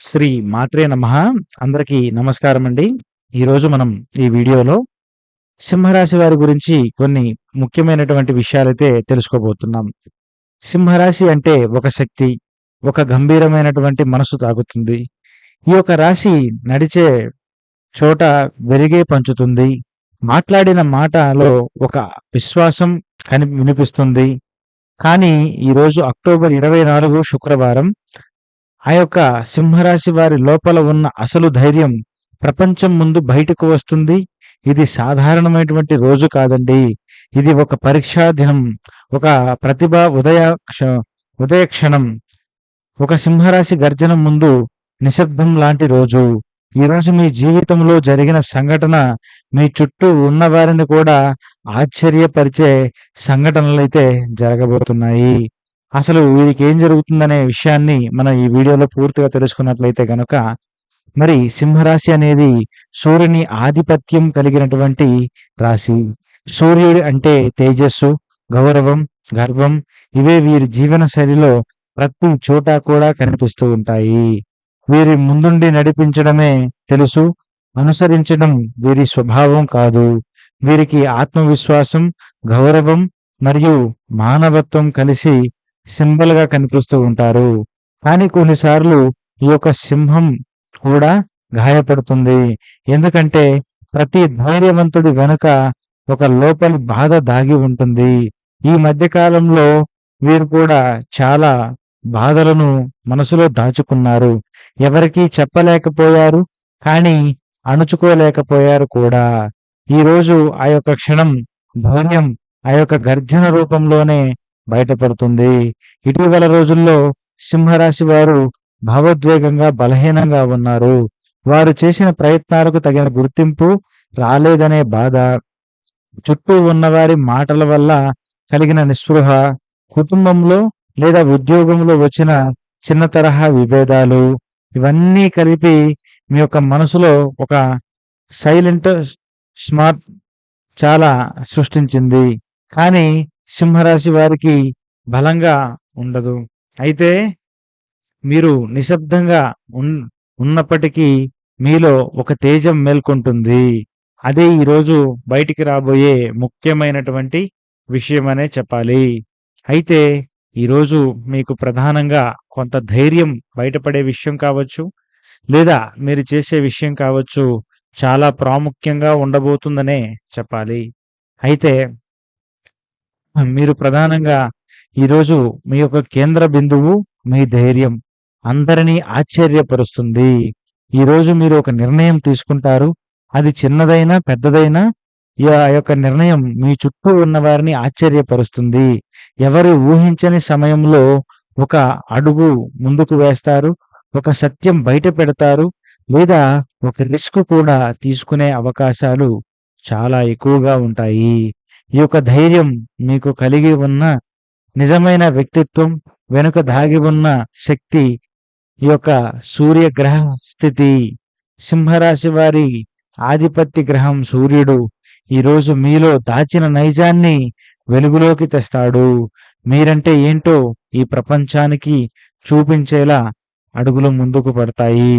శ్రీ మాత్రే నమ. అందరికీ నమస్కారం అండి ఈరోజు మనం ఈ వీడియోలో సింహరాశి వారి గురించి కొన్ని ముఖ్యమైనటువంటి విషయాలైతే తెలుసుకోబోతున్నాం. సింహరాశి అంటే ఒక శక్తి ఒక గంభీరమైనటువంటి మనసు తాగుతుంది ఈ యొక్క రాశి నడిచే చోట వెరిగే పంచుతుంది. మాట్లాడిన మాటలో ఒక విశ్వాసం కని వినిపిస్తుంది. కానీ ఈరోజు అక్టోబర్ ఇరవై నాలుగు శుక్రవారం ఆ యొక్క సింహరాశి వారి లోపల ఉన్న అసలు ధైర్యం ప్రపంచం ముందు బయటకు వస్తుంది. ఇది సాధారణమైనటువంటి రోజు కాదండి. ఇది ఒక పరీక్షా దినం ఒక ప్రతిభ ఉదయ క్ష- ఉదయ క్షణం ఒక సింహరాశి గర్జన ముందు నిశ్శబ్దం లాంటి రోజు. ఈ మీ జీవితంలో జరిగిన సంఘటన మీ చుట్టూ ఉన్న వారిని కూడా ఆశ్చర్యపరిచే సంఘటనలైతే జరగబోతున్నాయి. అసలు వీరికి ఏం జరుగుతుందనే విషయాన్ని మనం ఈ వీడియోలో పూర్తిగా తెలుసుకున్నట్లయితే గనుక మరి సింహరాశి అనేది సూర్యుని ఆధిపత్యం కలిగినటువంటి రాశి. సూర్యుడు అంటే తేజస్సు గౌరవం గర్వం ఇవే వీరి జీవన శైలిలో ప్రతి చోట కూడా కనిపిస్తూ ఉంటాయి. వీరి ముందుండి నడిపించడమే తెలుసు అనుసరించడం వీరి స్వభావం కాదు. వీరికి ఆత్మవిశ్వాసం గౌరవం మరియు మానవత్వం కలిసి సింబల్గా కనిపిస్తూ ఉంటారు. కానీ కొన్నిసార్లు ఈ యొక్క సింహం కూడా గాయపడుతుంది. ఎందుకంటే ప్రతి ధైర్యవంతుడి వెనుక ఒక లోపలి బాధ దాగి ఉంటుంది. ఈ మధ్య కాలంలో వీరు కూడా చాలా బాధలను మనసులో దాచుకున్నారు. ఎవరికీ చెప్పలేకపోయారు కానీ అణుచుకోలేకపోయారు కూడా. ఈ రోజు ఆ యొక్క క్షణం ధైర్యం ఆ యొక్క గర్జన రూపంలోనే బయటపడుతుంది ఇటీవల రోజుల్లో సింహరాశి వారు భావోద్వేగంగా బలహీనంగా ఉన్నారు. వారు చేసిన ప్రయత్నాలకు తగిన గుర్తింపు రాలేదనే బాధ. చుట్టూ ఉన్నవారి మాటల వల్ల కలిగిన నిస్పృహ కుటుంబంలో లేదా ఉద్యోగంలో వచ్చిన చిన్న తరహా విభేదాలు ఇవన్నీ కలిపి మీ యొక్క మనసులో ఒక సైలెంట్ స్మార్ట్ చాలా సృష్టించింది. కానీ సింహరాశి వారికి బలంగా ఉండదు. అయితే మీరు నిశ్శబ్దంగా ఉన్- ఉన్నప్పటికీ మీలో ఒక తేజం మేల్కొంటుంది. అదే ఈరోజు బయటికి రాబోయే ముఖ్యమైనటువంటి విషయం అనే చెప్పాలి. అయితే ఈరోజు మీకు ప్రధానంగా కొంత ధైర్యం బయటపడే విషయం కావచ్చు లేదా మీరు చేసే విషయం కావచ్చు చాలా ప్రాముఖ్యంగా ఉండబోతుందనే చెప్పాలి. అయితే మీరు ప్రధానంగా ఈరోజు మీ యొక్క కేంద్ర బిందువు మీ ధైర్యం అందరినీ ఆశ్చర్యపరుస్తుంది. ఈరోజు మీరు ఒక నిర్ణయం తీసుకుంటారు. అది చిన్నదైనా పెద్దదైనా ఈ ఆ యొక్క నిర్ణయం మీ చుట్టూ ఉన్న వారిని ఆశ్చర్యపరుస్తుంది. ఎవరు ఊహించని సమయంలో ఒక అడుగు ముందుకు వేస్తారు ఒక సత్యం బయట పెడతారు లేదా ఒక రిస్క్ కూడా తీసుకునే అవకాశాలు చాలా ఎక్కువగా ఉంటాయి. ఈ యొక్క ధైర్యం మీకు కలిగి ఉన్న నిజమైన వ్యక్తిత్వం వెనుక దాగి ఉన్న శక్తి ఈ యొక్క సూర్యగ్రహ స్థితి. సింహరాశి వారి ఆధిపత్య గ్రహం సూర్యుడు ఈరోజు మీలో దాచిన నైజాన్ని వెలుగులోకి తెస్తాడు. మీరంటే ఏంటో ఈ ప్రపంచానికి చూపించేలా అడుగులు ముందుకు పడతాయి.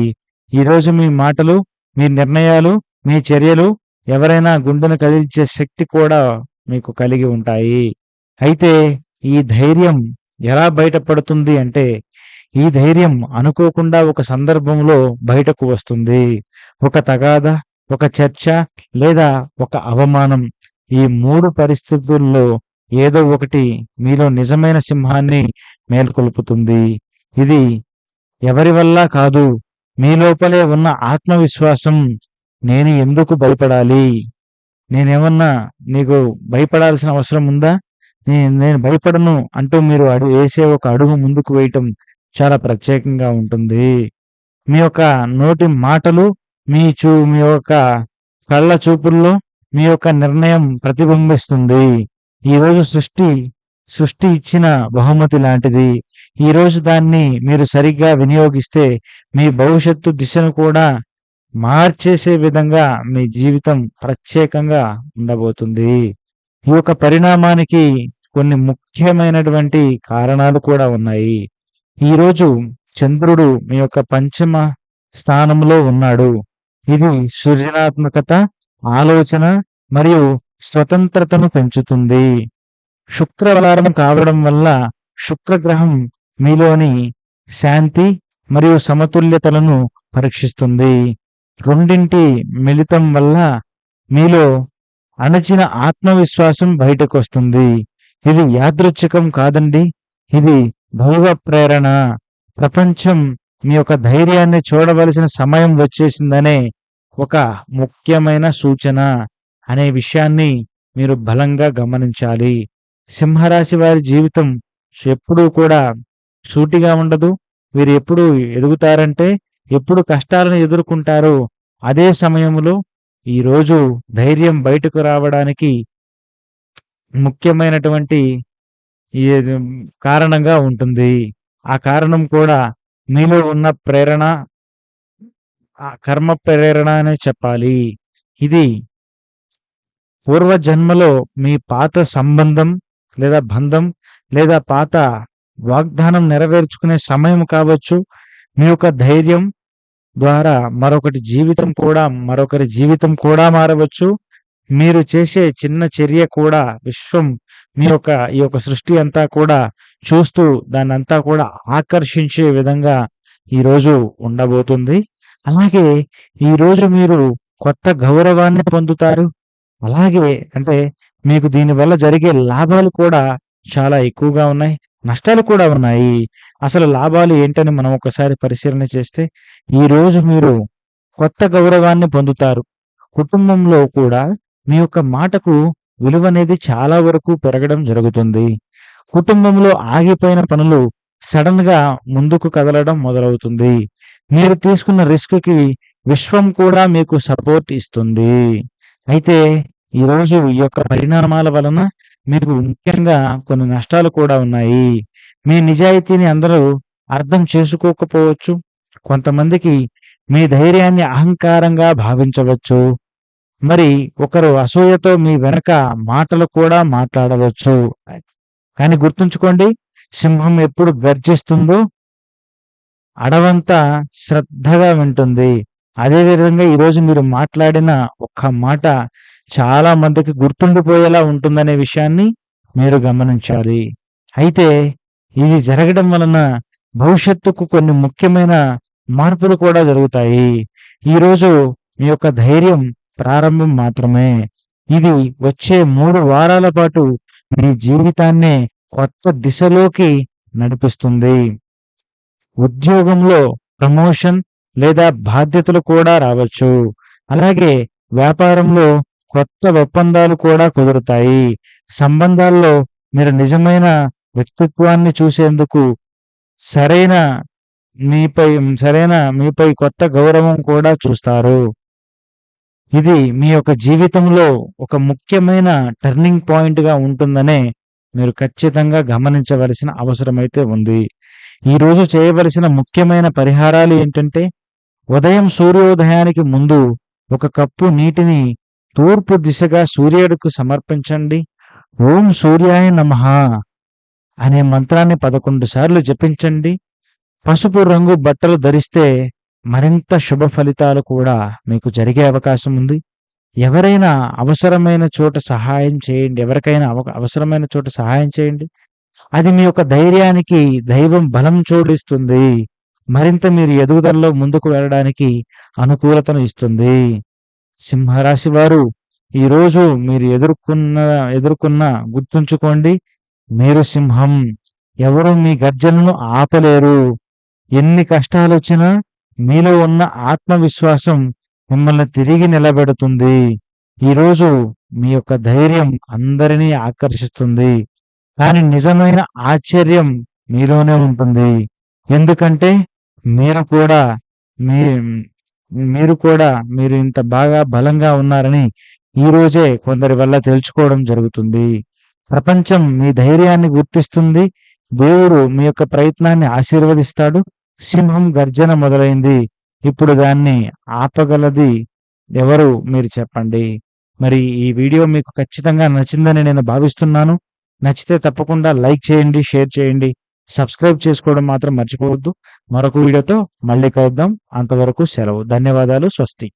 ఈరోజు మీ మాటలు మీ నిర్ణయాలు మీ చర్యలు ఎవరైనా గుండెను కదిల్చే శక్తి కూడా మీకు కలిగి ఉంటాయి. అయితే ఈ ధైర్యం ఎలా బయటపడుతుంది అంటే ఈ ధైర్యం అనుకోకుండా ఒక సందర్భంలో బయటకు వస్తుంది. ఒక తగాద ఒక చర్చ లేదా ఒక అవమానం ఈ మూడు పరిస్థితుల్లో ఏదో ఒకటి మీలో నిజమైన సింహాన్ని మేల్కొల్పుతుంది. ఇది ఎవరి వల్ల కాదు మీ లోపలే ఉన్న ఆత్మవిశ్వాసం నేను ఎందుకు భయపడాలి నేనేమన్నా నీకు భయపడాల్సిన అవసరం ఉందా? నేను భయపడను అంటూ మీరు అడుగు వేసే ఒక అడుగు ముందుకు వేయటం చాలా ప్రత్యేకంగా ఉంటుంది. మీ యొక్క నోటి మాటలు మీ చూ మీ యొక్క కళ్ళ చూపుల్లో మీ యొక్క నిర్ణయం ప్రతిబింబిస్తుంది. ఈ రోజు సృష్టి సృష్టి ఇచ్చిన బహుమతి లాంటిది. ఈ రోజు దాన్ని మీరు సరిగ్గా వినియోగిస్తే మీ భవిష్యత్తు దిశను కూడా మార్చేసే విధంగా మీ జీవితం ప్రత్యేకంగా ఉండబోతుంది. ఈ యొక్క పరిణామానికి కొన్ని ముఖ్యమైనటువంటి కారణాలు కూడా ఉన్నాయి. ఈ రోజు చంద్రుడు మీ యొక్క పంచమ స్థానంలో ఉన్నాడు. ఇది సృజనాత్మకత ఆలోచన మరియు స్వతంత్రతను పెంచుతుంది. శుక్రవారం కావడం వల్ల శుక్రగ్రహం మీలోని శాంతి మరియు సమతుల్యతలను పరీక్షిస్తుంది. రెండింటి మిళితం వల్ల మీలో అణచిన ఆత్మవిశ్వాసం బయటకు వస్తుంది ఇది యాదృచ్ఛికం కాదండి. ఇది దైవ ప్రేరణ. ప్రపంచం మీ యొక్క ధైర్యాన్ని చూడవలసిన సమయం వచ్చేసిందనే ఒక ముఖ్యమైన సూచన అనే విషయాన్ని మీరు బలంగా గమనించాలి. సింహరాశి వారి జీవితం ఎప్పుడూ కూడా సూటిగా ఉండదు. వీరు ఎప్పుడు ఎదుగుతారంటే ఎప్పుడు కష్టాలను ఎదుర్కొంటారో అదే సమయంలో ఈరోజు ధైర్యం బయటకు రావడానికి ముఖ్యమైనటువంటి కారణంగా ఉంటుంది. ఆ కారణం కూడా మీలో ఉన్న ప్రేరణ కర్మ ప్రేరణ అనే చెప్పాలి. ఇది పూర్వజన్మలో మీ పాత సంబంధం లేదా బంధం లేదా పాత వాగ్దానం నెరవేర్చుకునే సమయం కావచ్చు. మీ యొక్క ధైర్యం ద్వారా మరొకటి జీవితం కూడా మరొకరి జీవితం కూడా మారవచ్చు. మీరు చేసే చిన్న చర్య కూడా విశ్వం మీ యొక్క ఈ యొక్క సృష్టి అంతా కూడా చూస్తూ దాన్ని అంతా కూడా ఆకర్షించే విధంగా ఈ రోజు ఉండబోతుంది. అలాగే ఈ రోజు మీరు కొత్త గౌరవాన్ని పొందుతారు. అలాగే అంటే మీకు దీనివల్ల జరిగే లాభాలు కూడా చాలా ఎక్కువగా ఉన్నాయి. నష్టాలు కూడా ఉన్నాయి. అసలు లాభాలు ఏంటని మనం ఒకసారి పరిశీలన చేస్తే ఈ రోజు మీరు కొత్త గౌరవాన్ని పొందుతారు. కుటుంబంలో కూడా మీ యొక్క మాటకు విలువ అనేది చాలా వరకు పెరగడం జరుగుతుంది. కుటుంబంలో ఆగిపోయిన పనులు సడన్గా ముందుకు కదలడం మొదలవుతుంది. మీరు తీసుకున్న రిస్క్కి విశ్వం కూడా మీకు సపోర్ట్ ఇస్తుంది. అయితే ఈ రోజు ఈ యొక్క పరిణామాల వలన మీకు ముఖ్యంగా కొన్ని నష్టాలు కూడా ఉన్నాయి. మీ నిజాయితీని అందరూ అర్థం చేసుకోకపోవచ్చు. కొంతమందికి మీ ధైర్యాన్ని అహంకారంగా భావించవచ్చు. మరి ఒకరు అసూయతో మీ వెనక మాటలు కూడా మాట్లాడవచ్చు. కానీ గుర్తుంచుకోండి సింహం ఎప్పుడు గర్జిస్తుందో అడవంతా శ్రద్ధగా వింటుంది. అదే విధంగా ఈరోజు మీరు మాట్లాడిన ఒక్క మాట చాలా మందికి గుర్తుండిపోయేలా ఉంటుందనే విషయాన్ని మీరు గమనించాలి. అయితే ఇది జరగడం వలన భవిష్యత్తుకు కొన్ని ముఖ్యమైన మార్పులు కూడా జరుగుతాయి. ఈరోజు మీ యొక్క ధైర్యం ప్రారంభం మాత్రమే. ఇది వచ్చే మూడు వారాల పాటు మీ జీవితాన్నే కొత్త దిశలోకి నడిపిస్తుంది. ఉద్యోగంలో ప్రమోషన్ లేదా బాధ్యతలు కూడా రావచ్చు. అలాగే వ్యాపారంలో కొత్త ఒప్పందాలు కూడా కుదురుతాయి. సంబంధాల్లో మీరు నిజమైన వ్యక్తిత్వాన్ని చూసేందుకు సరైన మీపై సరైన మీపై కొత్త గౌరవం కూడా చూస్తారు. ఇది మీ యొక్క జీవితంలో ఒక ముఖ్యమైన టర్నింగ్ పాయింట్గా ఉంటుందనే మీరు ఖచ్చితంగా గమనించవలసిన అవసరం అయితే ఉంది. ఈ రోజు చేయవలసిన ముఖ్యమైన పరిహారాలు ఏంటంటే ఉదయం సూర్యోదయానికి ముందు ఒక కప్పు నీటిని తూర్పు దిశగా సూర్యుడికి సమర్పించండి. ఓం సూర్యాయ నమ అనే మంత్రాన్ని పదకొండు సార్లు జపించండి. పసుపు రంగు బట్టలు ధరిస్తే మరింత శుభ ఫలితాలు కూడా మీకు జరిగే అవకాశం ఉంది. ఎవరైనా అవసరమైన చోట సహాయం చేయండి. ఎవరికైనా అవ- అవసరమైన చోట సహాయం చేయండి. అది మీ యొక్క ధైర్యానికి దైవం బలం చోడిస్తుంది మరింత మీరు ఎదుగుదలలో ముందుకు వెళ్ళడానికి అనుకూలతను ఇస్తుంది. సింహరాశి వారు ఈరోజు మీరు ఎదుర్కొన్న ఎదుర్కొన్న గుర్తుంచుకోండి మీరు సింహం. ఎవరు మీ గర్జనను ఆపలేరు. ఎన్ని కష్టాలు వచ్చినా మీలో ఉన్న ఆత్మవిశ్వాసం మిమ్మల్ని తిరిగి నిలబెడుతుంది. ఈరోజు మీ యొక్క ధైర్యం అందరినీ ఆకర్షిస్తుంది. కానీ నిజమైన ఆశ్చర్యం మీలోనే ఉంటుంది. ఎందుకంటే మీరు కూడా మీ మీరు కూడా మీరు ఇంత బాగా బలంగా ఉన్నారని ఈ రోజే కొందరి వల్ల తెలుసుకోవడం జరుగుతుంది. ప్రపంచం మీ ధైర్యాన్ని గుర్తిస్తుంది. దేవుడు మీ యొక్క ప్రయత్నాన్ని ఆశీర్వదిస్తాడు. సింహం గర్జన మొదలైంది. ఇప్పుడు దాన్ని ఆపగలది ఎవరు మీరు చెప్పండి. మరి ఈ వీడియో మీకు ఖచ్చితంగా నచ్చిందని నేను భావిస్తున్నాను. నచ్చితే తప్పకుండా లైక్ చేయండి షేర్ చేయండి. సబ్స్క్రైబ్ చేసుకోవడం మాత్రం మర్చిపోవద్దు. మరొక వీడియోతో మళ్ళీ కలుద్దాం. అంతవరకు సెలవు. ధన్యవాదాలు. స్వస్తి.